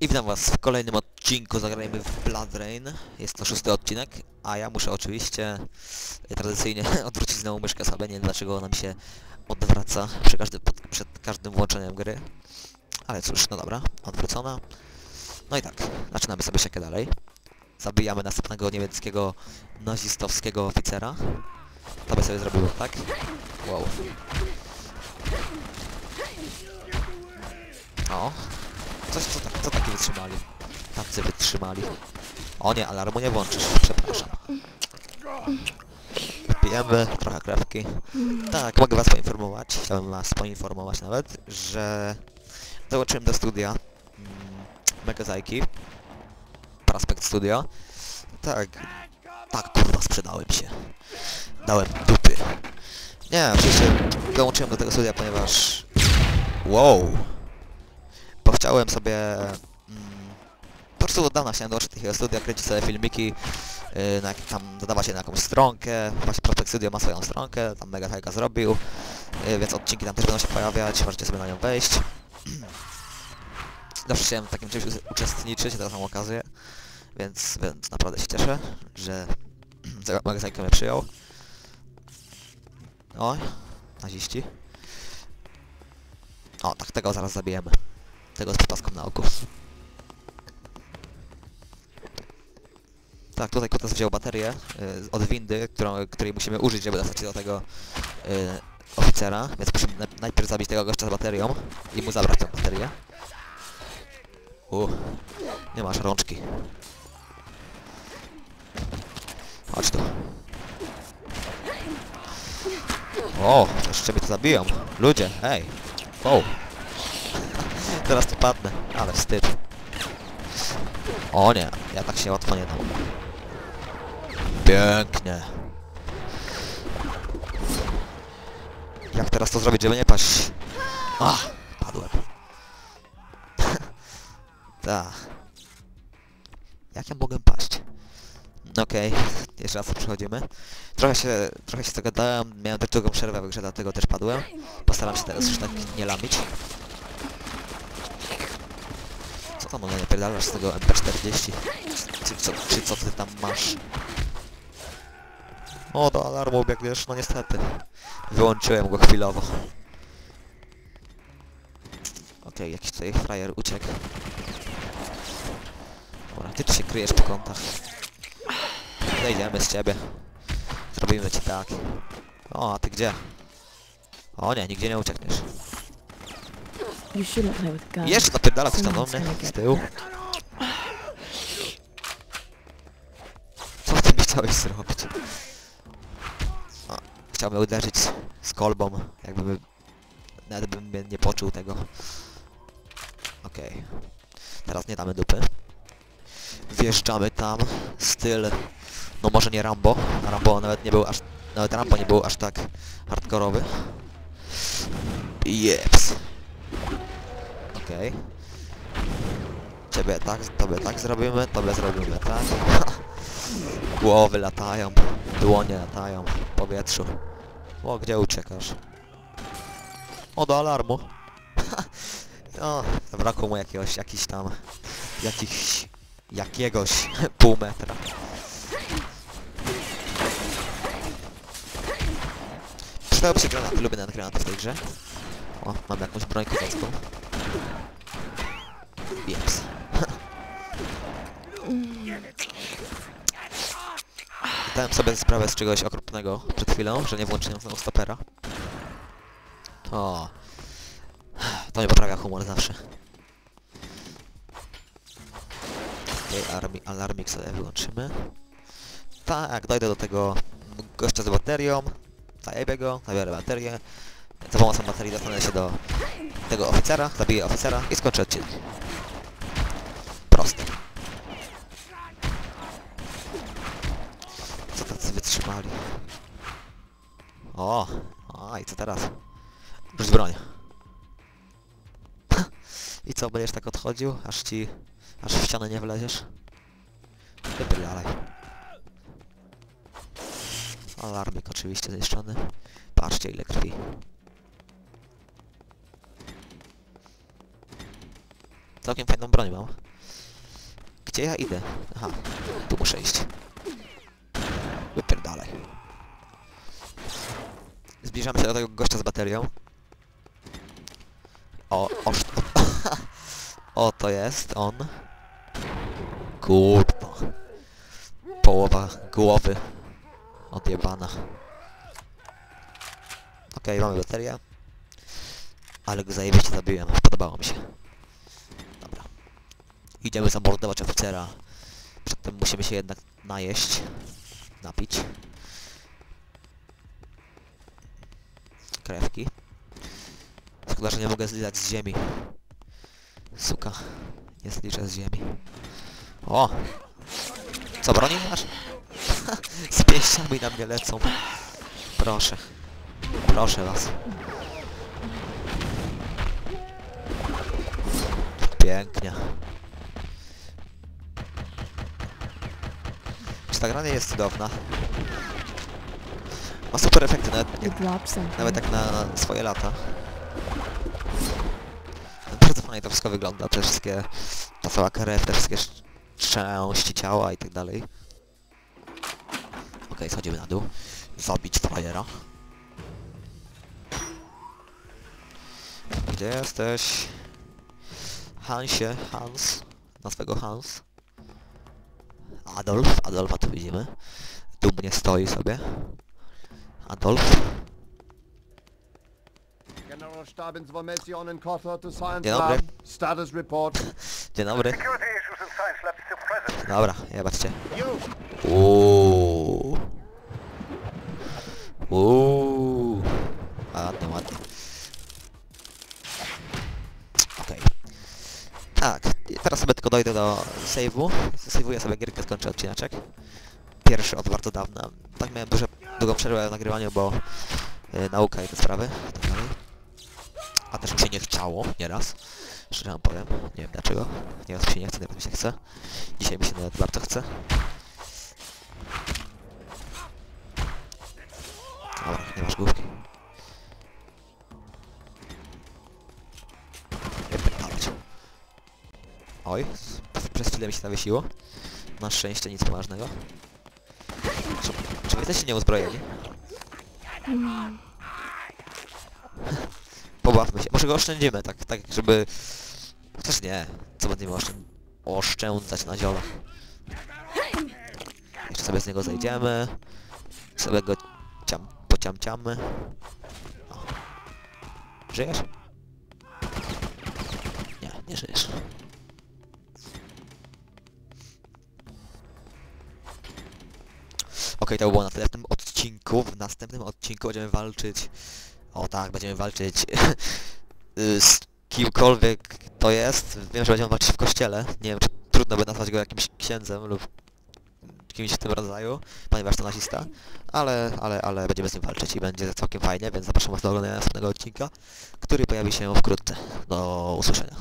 I witam was w kolejnym odcinku Zagrajmy w Blood Rain. Jest to szósty odcinek, a ja muszę oczywiście e, tradycyjnie odwrócić znowu myszkę sobie. Nie wiem dlaczego ona mi się odwraca przy każdym, pod, przed każdym włączeniem gry. Ale cóż, no dobra, odwrócona. No i tak, zaczynamy sobie siekę dalej. Zabijamy następnego niemieckiego nazistowskiego oficera. To by sobie zrobiło, tak? Wow. O, Coś, co, co taki wytrzymali? Tacy wytrzymali. O nie, alarmu nie włączysz, przepraszam. Pijemy trochę krewki. Tak, mogę was poinformować, chciałbym was poinformować nawet, że dołączyłem do studia mm, Megazajki. Prospect Studio. Tak, tak kurwa sprzedałem się. Dałem dupy. Nie, oczywiście dołączyłem do tego studia, ponieważ... Wow! Bo chciałem sobie... Mm, po prostu od dawna chciałem dołączyć do takiego studia, kręcić sobie filmiki, yy, na, tam dodawać je na jakąś stronkę, właśnie Prospect Studio ma swoją stronkę, tam Mega Hajka zrobił, yy, więc odcinki tam też będą się pojawiać, możecie sobie na nią wejść. Zawsze chciałem w takim czymś uczestniczyć, teraz mam okazję, więc, więc naprawdę się cieszę, że Mega Hajka mnie przyjął. Oj, naziści. O, tak tego zaraz zabijemy. Tego z podpaską na oku. Tak, tutaj Kutas wziął baterię y, od windy, którą, której musimy użyć, żeby dostać się do tego y, oficera, więc musimy na, najpierw zabić tego gościa z baterią i mu zabrać tę baterię. U, nie masz rączki. Chodź tu. O, jeszcze mnie tu zabiją. Ludzie, hej. Wow. Teraz tu padnę, ale wstyd. O nie, ja tak się łatwo nie dam. Pięknie. Jak teraz to zrobić, żeby nie paść? Ach, padłem. Ta. Jak ja mogę paść? Okej, jeszcze raz przechodzimy. Trochę się, trochę się zagadałem, miałem też długą przerwę w grze, dlatego też padłem. Postaram się teraz już tak nie lamić. Co tam, one nie pierdalasz z tego MP40? Czy, co, czy co ty tam masz? O, do alarmu biegniesz, no niestety. Wyłączyłem go chwilowo. Okej, jakiś tutaj frajer uciekł. Dobra, ty tu się kryjesz po kątach. Zejdziemy z ciebie. Zrobimy ci tak. O, a ty gdzie? O nie, nigdzie nie uciekniesz. You shouldn't play with guns. Jeszcze napierdala coś na mnie z tyłu. Co ty mi chciałeś zrobić? A, chciał mnie uderzyć z, kolbą, jakby nawet bym nie poczuł tego. Okej. Teraz nie damy dupy. Wjeżdżamy tam. Styl... No może nie Rambo. Rambo nawet nie był aż... Nawet Rambo nie był aż tak hardkorowy. Jeps. Okej. Ciebie tak, tobie tak zrobimy, tobie zrobimy tak. Głowy latają, dłonie latają w powietrzu. O, gdzie uciekasz? O, do alarmu. o, zabrakło mu jakiegoś, jakiś tam, jakichś, jakiegoś pół metra. Przydałyby się granaty, lubię nawet granaty w tej grze. O, mam jakąś broń kozacką. Jeps. Zdałem sobie sprawę z czegoś okropnego przed chwilą, że nie włączyłem znowu stopera. O. To nie poprawia humor zawsze. Okej, okay, alarmik sobie wyłączymy. Tak, dojdę do tego gościa z baterią. Zajebię go, zabiorę baterię. Za pomocą baterii dostanę się do tego oficera, zabiję oficera i skończę odcinek. Proste. Co tacy wytrzymali? O! A i co teraz? Rzuć broń. I co, będziesz tak odchodził, aż ci... aż w ścianę nie wleziesz? Wypierdalaj. Alarmik oczywiście zniszczony. Patrzcie ile krwi. Całkiem fajną broń mam. Gdzie ja idę? Aha, tu muszę iść. Wypierdalaj. Zbliżamy się do tego gościa z baterią. O, o, o, to jest on. Kurwa. Połowa głowy odjebana. Okej, mamy baterię. Ale go zajebiście zabiłem, podobało mi się. Idziemy zamordować oficera. Przedtem musimy się jednak najeść. Napić. Krewki. Szkoda, że nie mogę zlizać z ziemi. Suka. Nie zliczę z ziemi. O! Co, broni masz? z pięściami na mnie lecą. Proszę. Proszę was. Pięknie. Ta gra nie jest cudowna? Ma super efekty, nawet, nawet tak na swoje lata. Bardzo fajnie to wszystko wygląda, te wszystkie, ta cała krew, te wszystkie sz- części ciała i tak dalej. Okej, schodzimy na dół. Zabić frajera. Gdzie jesteś? Hansie, Hans. Na swego Hans. Adolf, Adolfa tu widzimy. Dumnie stoi sobie. Adolf. Dzień dobry. Status report. Dzień dobry. Dobra, jebaczcie. Uuuu. Uuuu. Ładnie, ładnie. Okej. Tak, i teraz sobie tylko dojdę do save'u. Save'uję sobie gierkę, skończę odcineczek. Pierwszy od bardzo dawna. Tak miałem duże, długą przerwę w nagrywaniu, bo y, nauka i te sprawy. Tak. A też mi się nie chciało, nieraz. Szczerze wam powiem. Nie wiem dlaczego. Nieraz mi się nie chce, nieraz mi się chce. Dzisiaj mi się nawet bardzo chce. Dobra, nie masz główki. Oj, przez chwilę mi się zawiesiło. Na szczęście nic poważnego. Czy, czy jesteście nieuzbrojeni? Pobawmy się. Może go oszczędzimy, tak, tak, żeby... Chociaż nie. Co będziemy oszczę... oszczędzać na ziołach? Jeszcze sobie z niego zejdziemy. Sobie go ciam, pociamciamy. Żyjesz? Nie, nie żyjesz. Okej, to było na tyle w tym odcinku. W następnym odcinku będziemy walczyć... O tak, będziemy walczyć y, z kimkolwiek to jest. Wiem, że będziemy walczyć w kościele. Nie wiem, czy trudno by nazwać go jakimś księdzem lub kimś w tym rodzaju, ponieważ to nazista, ale, ale, ale będziemy z nim walczyć i będzie całkiem fajnie, więc zapraszam was do oglądania następnego odcinka, który pojawi się wkrótce. Do usłyszenia.